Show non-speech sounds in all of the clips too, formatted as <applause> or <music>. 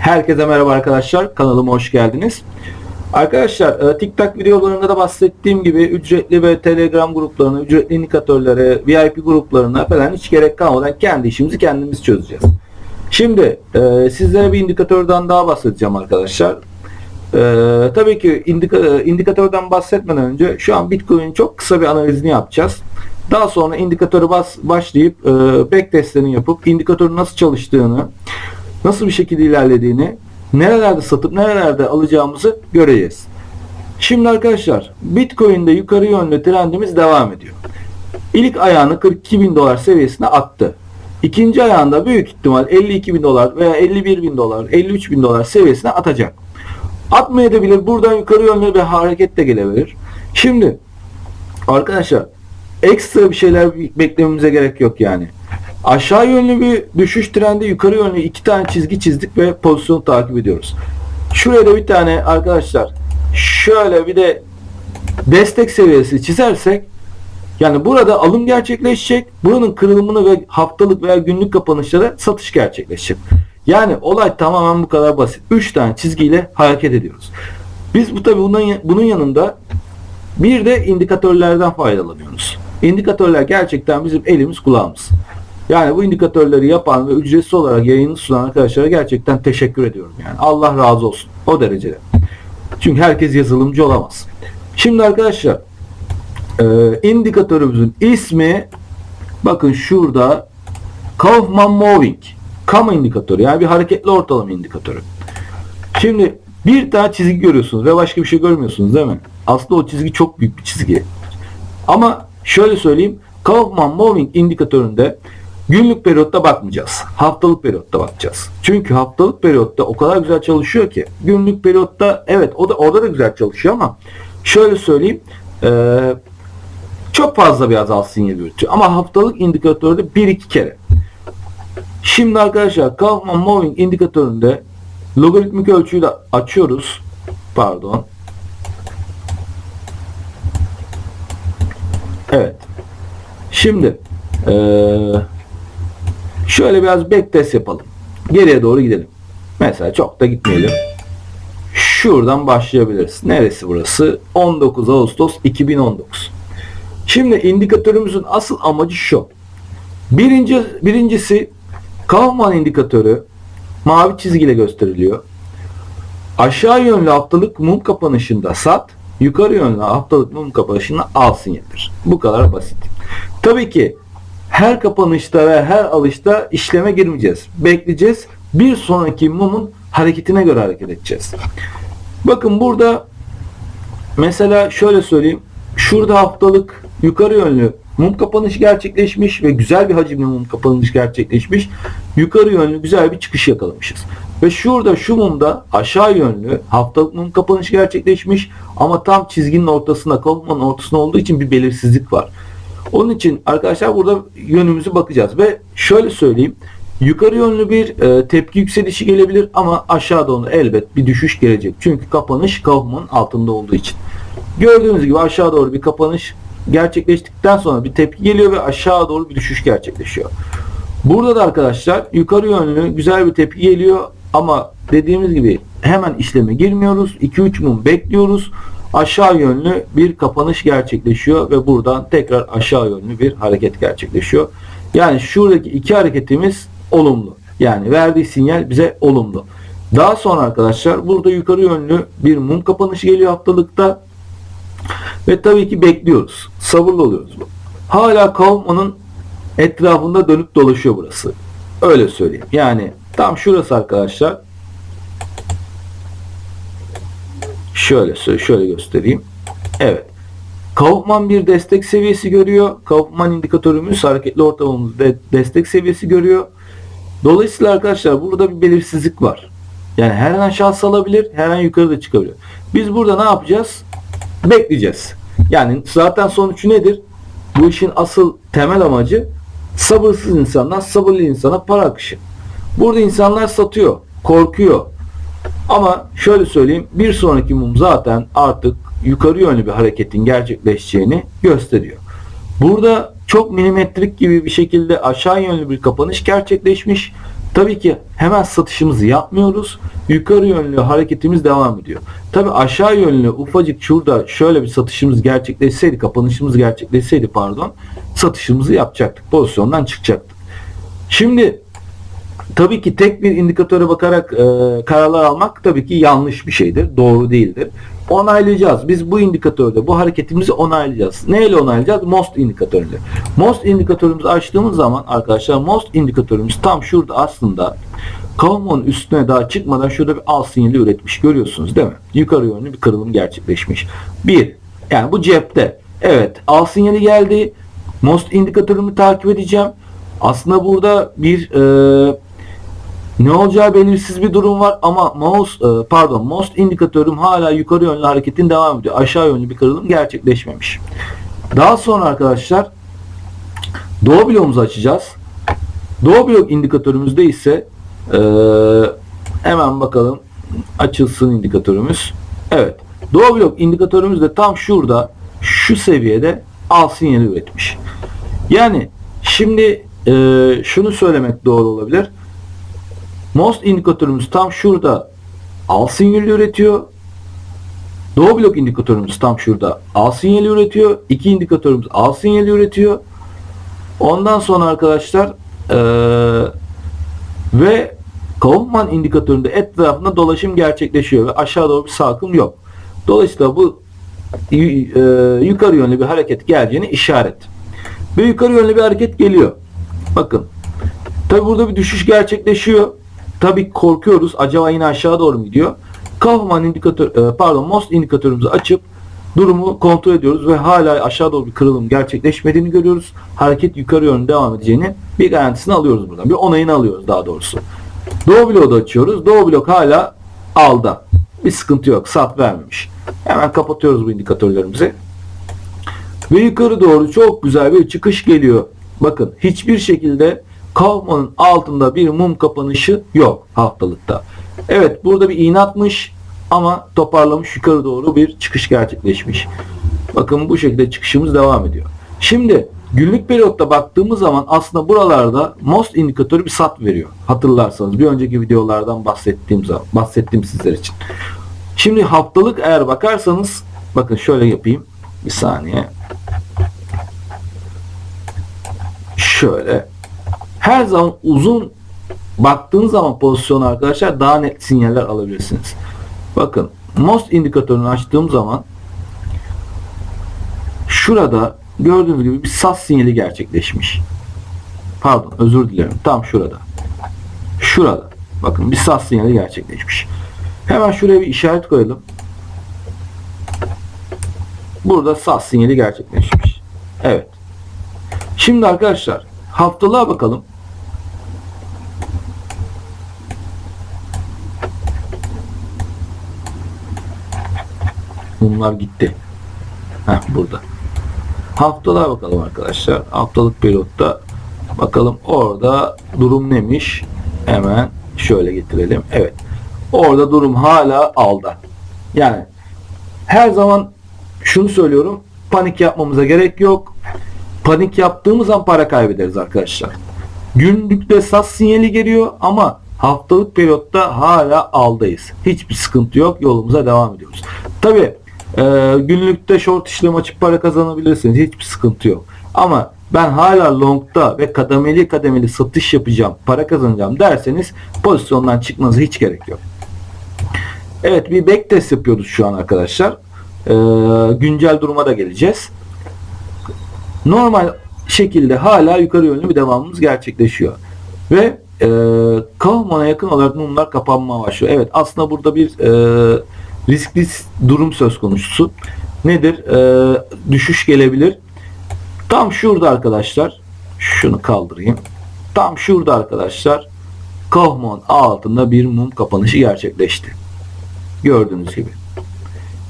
Herkese merhaba arkadaşlar. Kanalıma hoş geldiniz. Arkadaşlar e, TikTok videolarında da bahsettiğim gibi ücretli ve Telegram gruplarına, ücretli indikatörlere, VIP gruplarına falan hiç gerek kalmadan kendi işimizi kendimiz çözeceğiz. Şimdi e, sizlere bir indikatörden daha bahsedeceğim arkadaşlar. E, tabii ki indika, indikatörden bahsetmeden önce şu an Bitcoin'in çok kısa bir analizini yapacağız. Daha sonra indikatörü bas, başlayıp e, backtestlerini yapıp indikatörün nasıl çalıştığını, nasıl bir şekilde ilerlediğini, nerelerde satıp nerelerde alacağımızı göreceğiz. Şimdi arkadaşlar Bitcoin'de yukarı yönlü trendimiz devam ediyor. İlk ayağını 42 bin dolar seviyesine attı. İkinci ayağında büyük ihtimal 52 bin dolar veya 51 bin dolar, 53 bin dolar seviyesine atacak. Atmayabilir. Buradan yukarı yönlü bir hareket de gelebilir. Şimdi arkadaşlar ekstra bir şeyler beklememize gerek yok yani. Aşağı yönlü bir düşüş trendi yukarı yönlü iki tane çizgi çizdik ve pozisyonu takip ediyoruz. Şuraya da bir tane arkadaşlar şöyle bir de destek seviyesi çizersek yani burada alım gerçekleşecek. Buranın kırılımını ve haftalık veya günlük kapanışlara satış gerçekleşecek. Yani olay tamamen bu kadar basit. 3 tane çizgiyle hareket ediyoruz. Biz bu tabi bunun, bunun yanında bir de indikatörlerden faydalanıyoruz. İndikatörler gerçekten bizim elimiz kulağımız. Yani bu indikatörleri yapan ve ücretsiz olarak yayını sunan arkadaşlara gerçekten teşekkür ediyorum. Yani Allah razı olsun. O derecede. Çünkü herkes yazılımcı olamaz. Şimdi arkadaşlar e, indikatörümüzün ismi bakın şurada Kaufman Moving Kama indikatörü yani bir hareketli ortalama indikatörü. Şimdi bir tane çizgi görüyorsunuz ve başka bir şey görmüyorsunuz değil mi? Aslında o çizgi çok büyük bir çizgi. Ama şöyle söyleyeyim Kaufman Moving indikatöründe Günlük periyotta bakmayacağız. Haftalık periyotta bakacağız. Çünkü haftalık periyotta o kadar güzel çalışıyor ki. Günlük periyotta evet o da orada da güzel çalışıyor ama şöyle söyleyeyim ee, çok fazla bir azal sinyali üretiyor. Ama haftalık indikatörde 1-2 kere. Şimdi arkadaşlar Kaufman Moving indikatöründe logaritmik ölçüyü de açıyoruz. Pardon. Evet. Şimdi eee Şöyle biraz backtest yapalım. Geriye doğru gidelim. Mesela çok da gitmeyelim. Şuradan başlayabiliriz. Neresi burası? 19 Ağustos 2019. Şimdi indikatörümüzün asıl amacı şu. Birinci, birincisi Kaufman indikatörü mavi çizgiyle gösteriliyor. Aşağı yönlü haftalık mum kapanışında sat, yukarı yönlü haftalık mum kapanışında al sinyalidir. Bu kadar basit. Tabii ki her kapanışta ve her alışta işleme girmeyeceğiz. Bekleyeceğiz. Bir sonraki mumun hareketine göre hareket edeceğiz. Bakın burada mesela şöyle söyleyeyim. Şurada haftalık yukarı yönlü mum kapanışı gerçekleşmiş ve güzel bir hacimli mum kapanışı gerçekleşmiş. Yukarı yönlü güzel bir çıkış yakalamışız. Ve şurada şu mumda aşağı yönlü haftalık mum kapanışı gerçekleşmiş ama tam çizginin ortasında, kalıpmanın ortasında olduğu için bir belirsizlik var. Onun için arkadaşlar burada yönümüzü bakacağız ve şöyle söyleyeyim. Yukarı yönlü bir e, tepki yükselişi gelebilir ama aşağı doğru elbet bir düşüş gelecek. Çünkü kapanış Kaufman'ın altında olduğu için. Gördüğünüz gibi aşağı doğru bir kapanış gerçekleştikten sonra bir tepki geliyor ve aşağı doğru bir düşüş gerçekleşiyor. Burada da arkadaşlar yukarı yönlü güzel bir tepki geliyor ama dediğimiz gibi hemen işleme girmiyoruz. 2-3 mum bekliyoruz aşağı yönlü bir kapanış gerçekleşiyor ve buradan tekrar aşağı yönlü bir hareket gerçekleşiyor. Yani şuradaki iki hareketimiz olumlu. Yani verdiği sinyal bize olumlu. Daha sonra arkadaşlar burada yukarı yönlü bir mum kapanışı geliyor haftalıkta. Ve tabii ki bekliyoruz. Sabırlı oluyoruz. Hala Kaufman'ın etrafında dönüp dolaşıyor burası. Öyle söyleyeyim. Yani tam şurası arkadaşlar Şöyle şöyle göstereyim. Evet. Kaufman bir destek seviyesi görüyor. Kaufman indikatörümüz hareketli ortalamamız de destek seviyesi görüyor. Dolayısıyla arkadaşlar burada bir belirsizlik var. Yani her an aşağı salabilir, her an yukarı da çıkabilir. Biz burada ne yapacağız? Bekleyeceğiz. Yani zaten sonucu nedir? Bu işin asıl temel amacı sabırsız insandan sabırlı insana para akışı. Burada insanlar satıyor, korkuyor, ama şöyle söyleyeyim bir sonraki mum zaten artık yukarı yönlü bir hareketin gerçekleşeceğini gösteriyor. Burada çok milimetrik gibi bir şekilde aşağı yönlü bir kapanış gerçekleşmiş Tabii ki hemen satışımızı yapmıyoruz. Yukarı yönlü hareketimiz devam ediyor. Tabii aşağı yönlü ufacık şurada şöyle bir satışımız gerçekleşseydi, kapanışımız gerçekleşseydi pardon, satışımızı yapacaktık. Pozisyondan çıkacaktık. Şimdi tabii ki tek bir indikatöre bakarak e, kararlar almak tabii ki yanlış bir şeydir. Doğru değildir. Onaylayacağız. Biz bu indikatörde bu hareketimizi onaylayacağız. Neyle onaylayacağız? MOST indikatörüyle. MOST indikatörümüzü açtığımız zaman arkadaşlar MOST indikatörümüz tam şurada aslında Kavumonun üstüne daha çıkmadan şurada bir al sinyali üretmiş. Görüyorsunuz değil mi? Yukarı yönlü bir kırılım gerçekleşmiş. Bir, yani bu cepte. Evet al sinyali geldi. MOST indikatörümü takip edeceğim. Aslında burada bir e, ne olacağı belirsiz bir durum var ama mouse e, pardon most indikatörüm hala yukarı yönlü hareketin devam ediyor. Aşağı yönlü bir kırılım gerçekleşmemiş. Daha sonra arkadaşlar Doğu bloğumuzu açacağız. Doğu blok indikatörümüzde ise e, hemen bakalım açılsın indikatörümüz. Evet. Doğu blok indikatörümüz de tam şurada şu seviyede al sinyali üretmiş. Yani şimdi e, şunu söylemek doğru olabilir. Most indikatörümüz tam şurada al sinyali üretiyor. Doğu blok indikatörümüz tam şurada al sinyali üretiyor. İki indikatörümüz al sinyali üretiyor. Ondan sonra arkadaşlar ee, ve Kaufman indikatöründe etrafında dolaşım gerçekleşiyor ve aşağı doğru bir sarkım yok. Dolayısıyla bu e, yukarı yönlü bir hareket geleceğini işaret. Ve yukarı yönlü bir hareket geliyor. Bakın. Tabi burada bir düşüş gerçekleşiyor. Tabi korkuyoruz. Acaba yine aşağı doğru mu gidiyor? Kaufman indikatör, e, pardon MOST indikatörümüzü açıp durumu kontrol ediyoruz ve hala aşağı doğru bir kırılım gerçekleşmediğini görüyoruz. Hareket yukarı yönde devam edeceğini bir garantisini alıyoruz buradan. Bir onayını alıyoruz daha doğrusu. Doğu bloğu da açıyoruz. Doğu blok hala alda. Bir sıkıntı yok. Sat vermemiş. Hemen kapatıyoruz bu indikatörlerimizi. Ve yukarı doğru çok güzel bir çıkış geliyor. Bakın hiçbir şekilde Kaufman'ın altında bir mum kapanışı yok haftalıkta. Evet burada bir iğne atmış ama toparlamış yukarı doğru bir çıkış gerçekleşmiş. Bakın bu şekilde çıkışımız devam ediyor. Şimdi günlük periyotta baktığımız zaman aslında buralarda MOST indikatörü bir sat veriyor. Hatırlarsanız bir önceki videolardan bahsettiğim zaman bahsettim sizler için. Şimdi haftalık eğer bakarsanız bakın şöyle yapayım. Bir saniye. Şöyle her zaman uzun baktığınız zaman pozisyonu arkadaşlar daha net sinyaller alabilirsiniz. Bakın MOST indikatörünü açtığım zaman şurada gördüğünüz gibi bir sat sinyali gerçekleşmiş. Pardon özür dilerim. Tam şurada. Şurada. Bakın bir sat sinyali gerçekleşmiş. Hemen şuraya bir işaret koyalım. Burada sat sinyali gerçekleşmiş. Evet. Şimdi arkadaşlar haftalığa bakalım. Mumlar gitti. Heh, burada. Haftalığa bakalım arkadaşlar. Haftalık periyotta bakalım orada durum neymiş? Hemen şöyle getirelim. Evet. Orada durum hala alda. Yani her zaman şunu söylüyorum. Panik yapmamıza gerek yok. Panik yaptığımız an para kaybederiz arkadaşlar. Günlükte sas sinyali geliyor ama haftalık periyotta hala aldayız. Hiçbir sıkıntı yok. Yolumuza devam ediyoruz. Tabi e, günlükte short işlem açıp para kazanabilirsiniz. Hiçbir sıkıntı yok. Ama ben hala longda ve kademeli kademeli satış yapacağım, para kazanacağım derseniz pozisyondan çıkmanıza hiç gerek yok. Evet bir backtest yapıyoruz şu an arkadaşlar. Ee, güncel duruma da geleceğiz. Normal şekilde hala yukarı yönlü bir devamımız gerçekleşiyor. Ve e, Kaufman'a yakın olarak mumlar kapanmaya başlıyor. Evet aslında burada bir e, riskli durum söz konusu. Nedir? E, düşüş gelebilir. Tam şurada arkadaşlar şunu kaldırayım. Tam şurada arkadaşlar Kaufman altında bir mum kapanışı gerçekleşti. Gördüğünüz gibi.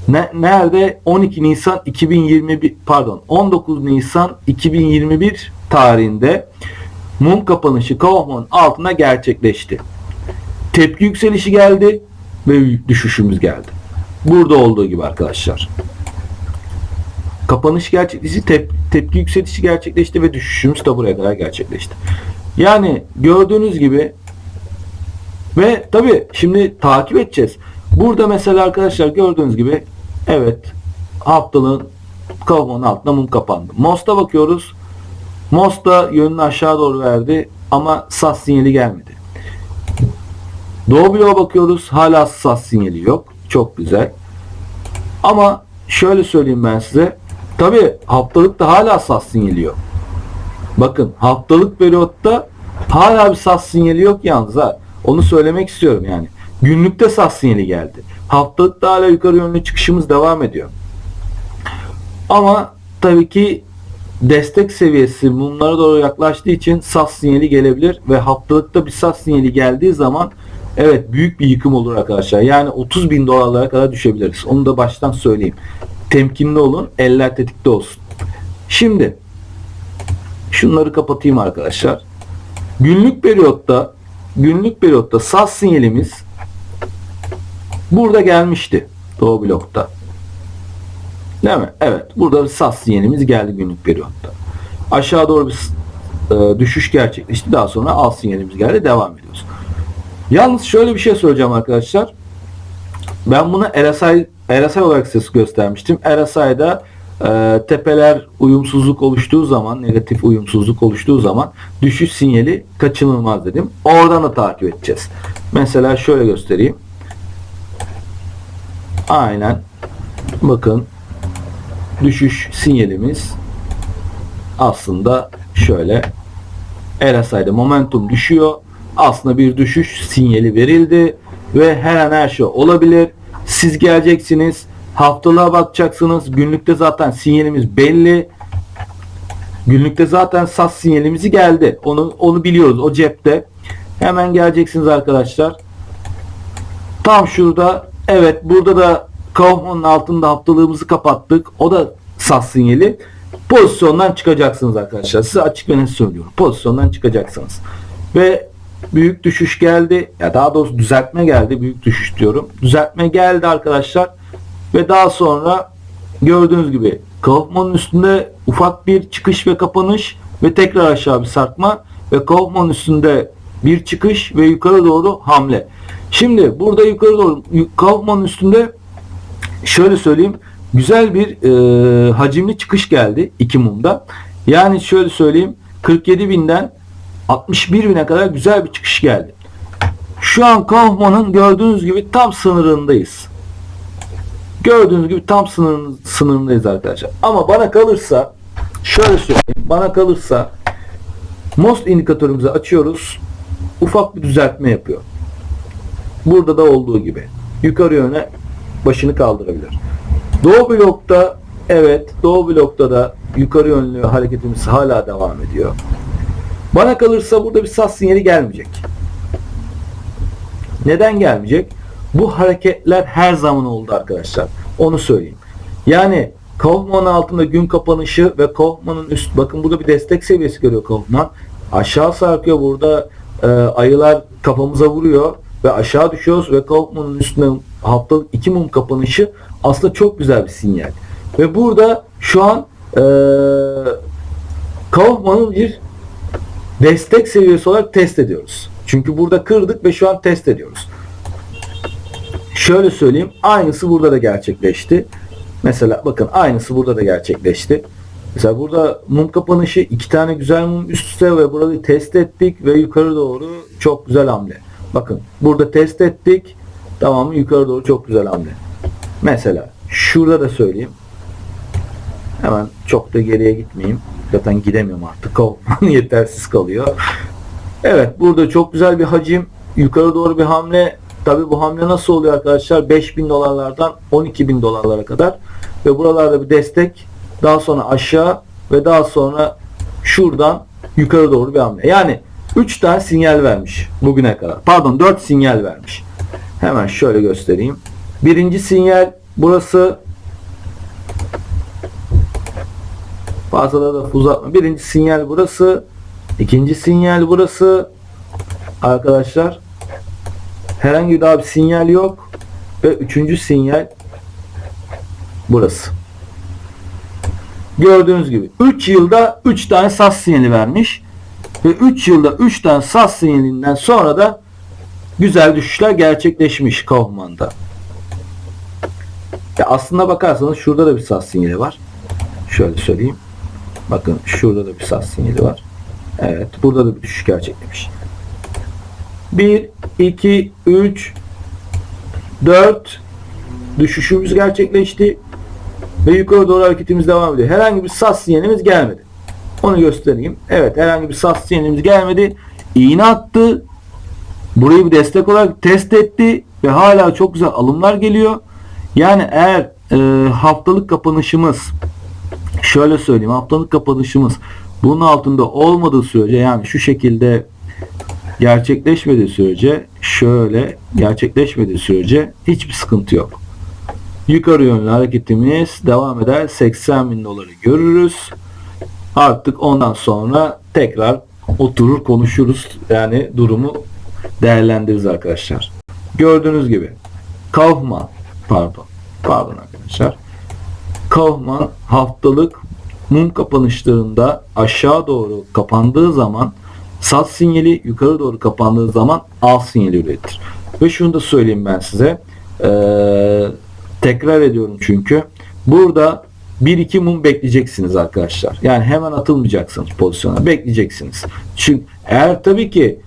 Ne, nerede? 12 Nisan 2021 pardon 19 Nisan 2021 tarihinde mum kapanışı Kaufman altına gerçekleşti. Tepki yükselişi geldi ve düşüşümüz geldi. Burada olduğu gibi arkadaşlar. Kapanış gerçekleşti, tep tepki yükselişi gerçekleşti ve düşüşümüz de buraya kadar gerçekleşti. Yani gördüğünüz gibi Ve tabi şimdi takip edeceğiz. Burada mesela arkadaşlar gördüğünüz gibi evet haftalığın kavuğunun altına mum kapandı. Mos'ta bakıyoruz. Mos da yönünü aşağı doğru verdi ama sas sinyali gelmedi. Doğu bloğa bakıyoruz. Hala sas sinyali yok. Çok güzel. Ama şöyle söyleyeyim ben size. Tabi haftalıkta hala sas sinyali yok. Bakın haftalık periyotta hala bir sas sinyali yok yalnız ha. Onu söylemek istiyorum yani. Günlükte sas sinyali geldi. Haftalıkta hala yukarı yönlü çıkışımız devam ediyor. Ama tabii ki destek seviyesi mumlara doğru yaklaştığı için sas sinyali gelebilir ve haftalıkta bir sas sinyali geldiği zaman evet büyük bir yıkım olur arkadaşlar. Yani 30 bin dolarlara kadar düşebiliriz. Onu da baştan söyleyeyim. Temkinli olun. Eller tetikte olsun. Şimdi şunları kapatayım arkadaşlar. Günlük periyotta günlük periyotta sas sinyalimiz burada gelmişti. Doğu blokta. Değil mi? Evet. Burada bir sas sinyalimiz geldi günlük periyotta. Aşağı doğru bir e, düşüş gerçekleşti. Daha sonra al sinyalimiz geldi. Devam ediyoruz. Yalnız şöyle bir şey söyleyeceğim arkadaşlar. Ben buna RSI, RSI olarak size göstermiştim. RSI'da e, tepeler uyumsuzluk oluştuğu zaman, negatif uyumsuzluk oluştuğu zaman düşüş sinyali kaçınılmaz dedim. Oradan da takip edeceğiz. Mesela şöyle göstereyim. Aynen. Bakın düşüş sinyalimiz aslında şöyle RSI'de momentum düşüyor. Aslında bir düşüş sinyali verildi ve her an her şey olabilir. Siz geleceksiniz, haftalığa bakacaksınız. Günlükte zaten sinyalimiz belli. Günlükte zaten SAS sinyalimizi geldi. Onu onu biliyoruz. O cepte. Hemen geleceksiniz arkadaşlar. Tam şurada evet burada da Kaufman'ın altında haftalığımızı kapattık. O da SAS sinyali. Pozisyondan çıkacaksınız arkadaşlar. Size açık ve net söylüyorum. Pozisyondan çıkacaksınız. Ve büyük düşüş geldi. Ya daha doğrusu düzeltme geldi. Büyük düşüş diyorum. Düzeltme geldi arkadaşlar. Ve daha sonra gördüğünüz gibi Kaufman'ın üstünde ufak bir çıkış ve kapanış ve tekrar aşağı bir sarkma ve Kaufman'ın üstünde bir çıkış ve yukarı doğru hamle. Şimdi burada yukarı doğru Kaufman'ın üstünde şöyle söyleyeyim güzel bir e, hacimli çıkış geldi iki mumda. Yani şöyle söyleyeyim 47 binden 61 bine kadar güzel bir çıkış geldi. Şu an Kaufman'ın gördüğünüz gibi tam sınırındayız. Gördüğünüz gibi tam sınırın, sınırındayız arkadaşlar. Ama bana kalırsa şöyle söyleyeyim. Bana kalırsa MOST indikatörümüzü açıyoruz. Ufak bir düzeltme yapıyor. Burada da olduğu gibi. Yukarı yöne başını kaldırabilir. Doğu blokta evet Doğu blokta da yukarı yönlü hareketimiz hala devam ediyor. Bana kalırsa burada bir sas sinyali gelmeyecek. Neden gelmeyecek? Bu hareketler her zaman oldu arkadaşlar. Onu söyleyeyim. Yani Kaufman'ın altında gün kapanışı ve Kaufman'ın üst bakın burada bir destek seviyesi görüyor Kaufman. Aşağı sarkıyor burada e, ayılar kafamıza vuruyor ve aşağı düşüyoruz ve Kaufman'ın üstüne haftalık iki mum kapanışı aslında çok güzel bir sinyal. Ve burada şu an e, Kaufman'ın bir destek seviyesi olarak test ediyoruz. Çünkü burada kırdık ve şu an test ediyoruz. Şöyle söyleyeyim. Aynısı burada da gerçekleşti. Mesela bakın aynısı burada da gerçekleşti. Mesela burada mum kapanışı iki tane güzel mum üst üste ve burada test ettik ve yukarı doğru çok güzel hamle. Bakın burada test ettik. Tamam mı? Yukarı doğru çok güzel hamle. Mesela şurada da söyleyeyim. Hemen çok da geriye gitmeyeyim. Zaten gidemiyorum artık. <laughs> Kaufman yetersiz kalıyor. Evet burada çok güzel bir hacim. Yukarı doğru bir hamle. Tabi bu hamle nasıl oluyor arkadaşlar? 5000 dolarlardan 12.000 dolarlara kadar. Ve buralarda bir destek. Daha sonra aşağı ve daha sonra şuradan yukarı doğru bir hamle. Yani 3 tane sinyal vermiş bugüne kadar. Pardon 4 sinyal vermiş. Hemen şöyle göstereyim. Birinci sinyal burası fazla da uzatma. Birinci sinyal burası. ikinci sinyal burası. Arkadaşlar herhangi daha bir sinyal yok. Ve üçüncü sinyal burası. Gördüğünüz gibi 3 yılda 3 tane SAS sinyali vermiş. Ve 3 yılda 3 tane SAS sinyalinden sonra da güzel düşüşler gerçekleşmiş Kaufman'da. Ya aslında bakarsanız şurada da bir sat sinyali var. Şöyle söyleyeyim. Bakın şurada da bir sat sinyali var. Evet. Burada da bir düşüş gerçekleşmiş. 1, 2, 3, 4 düşüşümüz gerçekleşti. Ve yukarı doğru hareketimiz devam ediyor. Herhangi bir sat sinyalimiz gelmedi. Onu göstereyim. Evet herhangi bir sat sinyalimiz gelmedi. İğne attı. Burayı bir destek olarak test etti. Ve hala çok güzel alımlar geliyor. Yani eğer e, haftalık kapanışımız şöyle söyleyeyim haftalık kapanışımız bunun altında olmadığı sürece yani şu şekilde gerçekleşmediği sürece şöyle gerçekleşmediği sürece hiçbir sıkıntı yok. Yukarı yönlü hareketimiz devam eder. 80 bin doları görürüz. Artık ondan sonra tekrar oturur konuşuruz. Yani durumu değerlendiririz arkadaşlar. Gördüğünüz gibi Kaufman pardon pardon arkadaşlar Kaufman haftalık mum kapanışlarında aşağı doğru kapandığı zaman sat sinyali yukarı doğru kapandığı zaman al sinyali üretir. Ve şunu da söyleyeyim ben size. Ee, tekrar ediyorum çünkü. Burada 1-2 mum bekleyeceksiniz arkadaşlar. Yani hemen atılmayacaksınız pozisyona. Bekleyeceksiniz. Çünkü eğer tabii ki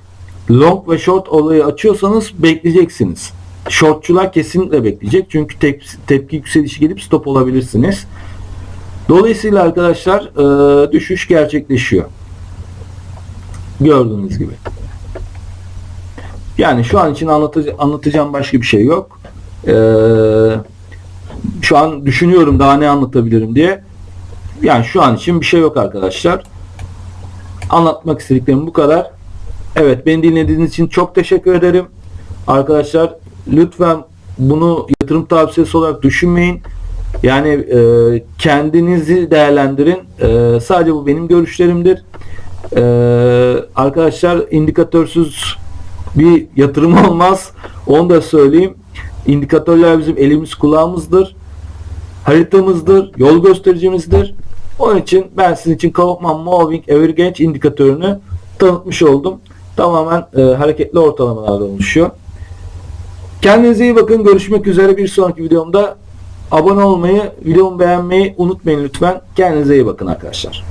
long ve short olayı açıyorsanız bekleyeceksiniz. Shortçular kesinlikle bekleyecek. Çünkü tep- tepki yükselişi gelip stop olabilirsiniz. Dolayısıyla arkadaşlar e, düşüş gerçekleşiyor. Gördüğünüz gibi. Yani şu an için anlatıcı, anlatacağım başka bir şey yok. Ee, şu an düşünüyorum daha ne anlatabilirim diye. Yani şu an için bir şey yok arkadaşlar. Anlatmak istediklerim bu kadar. Evet beni dinlediğiniz için çok teşekkür ederim. Arkadaşlar lütfen bunu yatırım tavsiyesi olarak düşünmeyin. Yani e, kendinizi değerlendirin. E, sadece bu benim görüşlerimdir. E, arkadaşlar indikatörsüz bir yatırım <laughs> olmaz. Onu da söyleyeyim. İndikatörler bizim elimiz kulağımızdır. Haritamızdır. Yol göstericimizdir. Onun için ben sizin için Kaufman Moving Average indikatörünü tanıtmış oldum. Tamamen e, hareketli ortalamalardan oluşuyor. Kendinize iyi bakın. Görüşmek üzere bir sonraki videomda. Abone olmayı, videomu beğenmeyi unutmayın lütfen. Kendinize iyi bakın arkadaşlar.